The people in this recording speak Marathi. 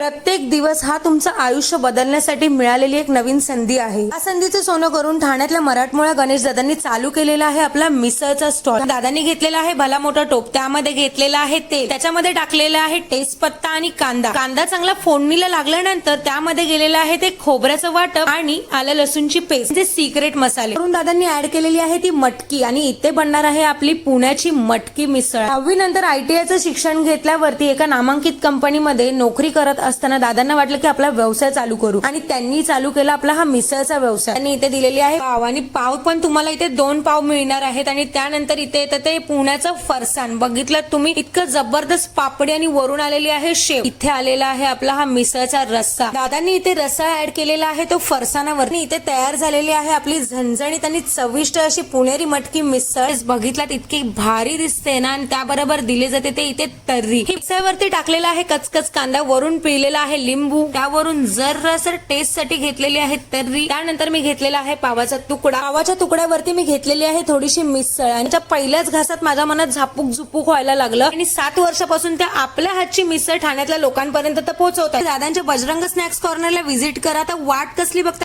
प्रत्येक दिवस हा तुमचं आयुष्य बदलण्यासाठी मिळालेली एक नवीन संधी आहे. या संधीचं सोनं करून ठाण्यातल्या मराठमोळ्या गणेश दादांनी चालू केलेला आहे आपला मिसळचा स्टॉल दादांनी घेतलेला आहे भला मोठा टोप. त्यामध्ये घेतलेला आहे तेल. त्याच्यामध्ये टाकलेला आहे तेजपत्ता आणि कांदा. कांदा चांगला फोडणीला लागल्यानंतर त्यामध्ये गेलेलं आहे ते खोबऱ्याचं वाटप आणि आलं लसूणची पेस्ट. म्हणजे जे सिक्रेट मसाले. करून दादांनी ऍड केलेली आहे ती मटकी आणि इथे बनणार आहे आपली पुण्याची मटकी मिसळ. दहावी नंतर आयटीआयचं शिक्षण घेतल्यावरती एका नामांकित कंपनीमध्ये नोकरी करत असताना दादांना वाटलं की आपला व्यवसाय चालू करू. आणि त्यांनी चालू केला आपला हा मिसळचा व्यवसाय. त्यांनी इथे दिलेली आहे पाव आणि पाव पण तुम्हाला इथे दोन पाव मिळणार आहेत आणि त्यानंतर इथे येतं ते पुण्याचं फरसाण बघितलं तुम्ही इतकं जबरदस्त पापडी आणि वरून आलेली आहे शेव. इथे आलेला आहे आपला हा मिसळचा रस्सा. दादांनी इथे रस्सा ऍड केलेला आहे तो फरसाणावर इथे तयार झालेली आहे आपली झणझणीत आणि चविष्ट अशी पुणेरी मटकी मिसळ. बघितलात इतकी भारी दिसते ना आणि त्याबरोबर दिले जाते ते इथे तर्री. हे मिसळवरती टाकलेला आहे कचकच कांदा वरून पिळलेला आहे लिंबू. त्यावरून जर टेस्टसाठी घेतलेली आहे तर्री. त्यानंतर मी घेतलेला आहे पावाचा तुकडा. पावाच्या तुकड्यावरती मी घेतलेली आहे थोडीशी मिसळ. आणि त्या पहिल्याच घासात माझ्या मनात झापूक झुपूक व्हायला लागलं. आणि सात वर्षापासून त्या आपल्या हातची मिसळ ठाण्यातल्या लोकांपर्यंत तर पोहोचवतात दादांच्या बजरंग स्नॅक्स कॉर्नरला व्हिजिट करा. तर वाट कसली बघता